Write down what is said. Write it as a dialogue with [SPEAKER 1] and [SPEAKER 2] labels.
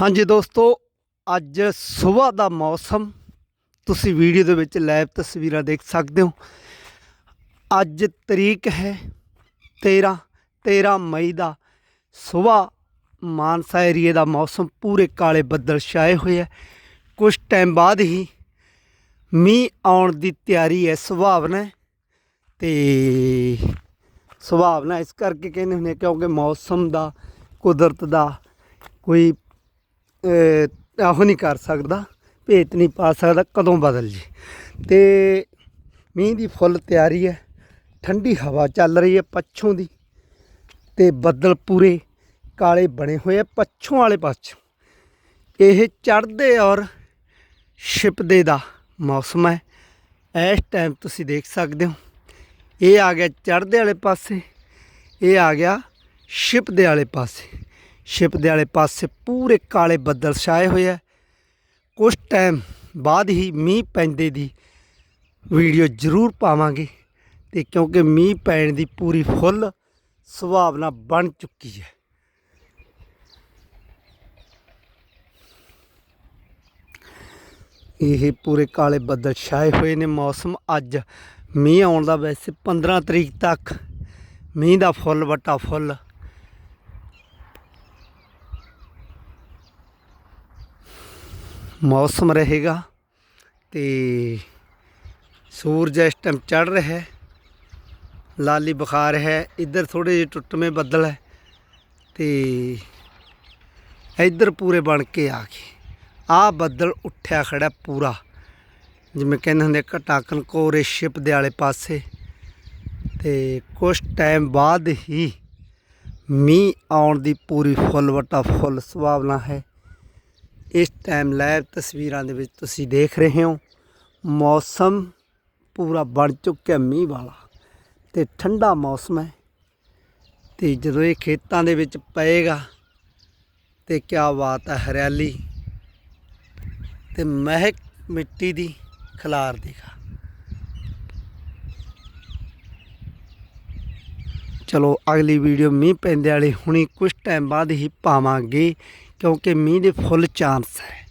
[SPEAKER 1] ਹਾਂਜੀ ਦੋਸਤੋ, ਅੱਜ ਸਵੇਰ ਦਾ ਮੌਸਮ। ਤੁਸੀਂ ਵੀਡੀਓ ਦੇ ਵਿੱਚ ਲਾਈਵ ਤਸਵੀਰਾਂ ਦੇਖ ਸਕਦੇ ਹੋ। ਅੱਜ ਤਰੀਕ ਹੈ 13 13 ਮਈ ਦਾ ਸਵੇਰ। ਮਾਨਸਾ ਏਰੀਏ ਦਾ ਮੌਸਮ ਪੂਰੇ ਕਾਲੇ ਬੱਦਲ ਛਾਏ ਹੋਏ ਹੈ। ਕੁਝ ਟਾਈਮ ਬਾਅਦ ਹੀ ਮੀਂਹ ਆਉਣ ਦੀ ਤਿਆਰੀ ਹੈ ਸੁਭਾਵਨਾ ਹੈ। ਤੇ ਸੁਭਾਵਨਾ ਇਸ ਕਰਕੇ ਕਹਿੰਦੇ ਹੁੰਦੇ ਕਿਉਂਕਿ ਮੌਸਮ ਦਾ, ਕੁਦਰਤ ਦਾ ਕੋਈ ਅਹ, ਉਹ ਨਹੀਂ ਕਰ ਸਕਦਾ ਭੇਤ ਨਹੀਂ ਪਾ ਸਕਦਾ ਕਦੋਂ ਬਦਲ ਜੀ। ਤੇ ਮੀਂਹ ਦੀ ਫੁੱਲ ਤਿਆਰੀ ਹੈ ਠੰਡੀ ਹਵਾ ਚੱਲ ਰਹੀ ਹੈ ਪੱਛੋਂ ਦੀ ਤੇ ਬੱਦਲ ਪੂਰੇ ਕਾਲੇ ਬਣੇ ਹੋਏ ਆ ਪੱਛੋਂ ਵਾਲੇ ਪਾਸੋਂ। ਇਹ ਚੜ੍ਹਦੇ ਔਰ ਛਿਪਦੇ ਦਾ ਮੌਸਮ ਹੈ। ਇਸ ਟਾਈਮ ਤੁਸੀਂ ਦੇਖ ਸਕਦੇ ਹੋ ਇਹ ਆ ਗਿਆ ਚੜ੍ਹਦੇ ਵਾਲੇ ਪਾਸੇ ਇਹ ਆ ਗਿਆ ਛਿਪਦੇ ਵਾਲੇ ਪਾਸੇ। ਛਿਪਦੇ ਵਾਲੇ ਪਾਸੇ ਪੂਰੇ ਕਾਲੇ ਬੱਦਲ ਛਾਏ ਹੋਏ ਆ। ਕੁਝ ਟਾਈਮ ਬਾਅਦ ਹੀ ਮੀਂਹ ਪੈਂਦੇ ਦੀ ਵੀਡੀਓ ਜ਼ਰੂਰ ਪਾਵਾਂਗੇ ਤੇ ਕਿਉਂਕਿ ਮੀਂਹ ਪੈਣ ਦੀ ਪੂਰੀ ਫੁੱਲ ਸੁਭਾਵਨਾ ਬਣ ਚੁੱਕੀ ਹੈ। ਇਹ ਪੂਰੇ ਕਾਲੇ ਬੱਦਲ ਛਾਏ ਹੋਏ ਨੇ। ਮੌਸਮ ਅੱਜ ਮੀਂਹ ਆਉਣ ਦਾ ਵੈਸੇ 15 ਤਰੀਕ ਤੱਕ ਮੀਂਹ ਦਾ ਫੁੱਲ ਵੱਟਾ ਫੁੱਲ ਮੌਸਮ ਰਹੇਗਾ ਤੇ ਸੂਰਜ ਇਸ ਟਾਈਮ ਚੜ ਰਿਹਾ ਹੈ। ਲਾਲੀ ਬੁਖਾਰ ਹੈ, ਇੱਧਰ ਥੋੜੇ ਜਿਹੇ ਟੁੱਟਵੇਂ ਬੱਦਲ ਹੈ ਤੇ ਇੱਧਰ ਪੂਰੇ ਬਣ ਕੇ ਆ ਗਏ। ਆ ਬੱਦਲ ਉੱਠਿਆ ਖੜਾ ਪੂਰਾ, ਜਿਵੇਂ ਕਹਿੰਦੇ ਹੁੰਦੇ ਘਟਾ ਕਨਕੋਰੇ ਸ਼ਿਪ ਦੇ ਵਾਲੇ ਪਾਸੇ। ਤੇ ਕੁਝ ਟਾਈਮ ਬਾਅਦ ਹੀ ਮੀਂਹ ਆਉਣ ਦੀ ਪੂਰੀ ਫੁੱਲ ਵਟਾ ਫੁੱਲ ਸੁਭਾਵਨਾ ਹੈ। ਇਸ ਟਾਈਮ ਲਾਈਵ ਤਸਵੀਰਾਂ ਦੇ ਵਿੱਚ ਤੁਸੀਂ ਦੇਖ ਰਹੇ ਹੋ, ਮੌਸਮ ਪੂਰਾ ਬਣ ਚੁੱਕਿਆ ਮੀਂਹ ਵਾਲਾ ਤੇ ਠੰਡਾ ਮੌਸਮ ਹੈ ਤੇ ਜਦੋਂ ਇਹ ਖੇਤਾਂ ਦੇ ਵਿੱਚ ਪਏਗਾ ਤੇ ਕਿਆ ਬਾਤ ਹੈ ਹਰਿਆਲੀ ਤੇ ਮਹਿਕ ਮਿੱਟੀ ਦੀ ਖਿਲਾਰ ਦੇਗਾ ਚਲੋ ਅਗਲੀ ਵੀਡੀਓ ਮੀਂਹ ਪੈਂਦੇ ਵਾਲੀ ਹੁਣੀ ਕੁਝ ਟਾਈਮ ਬਾਅਦ ਹੀ ਪਾਵਾਂਗੇ। ਕਿਉਂਕਿ ਮੀਂਹ ਦੇ ਫੁੱਲ ਚਾਂਸ ਹੈ।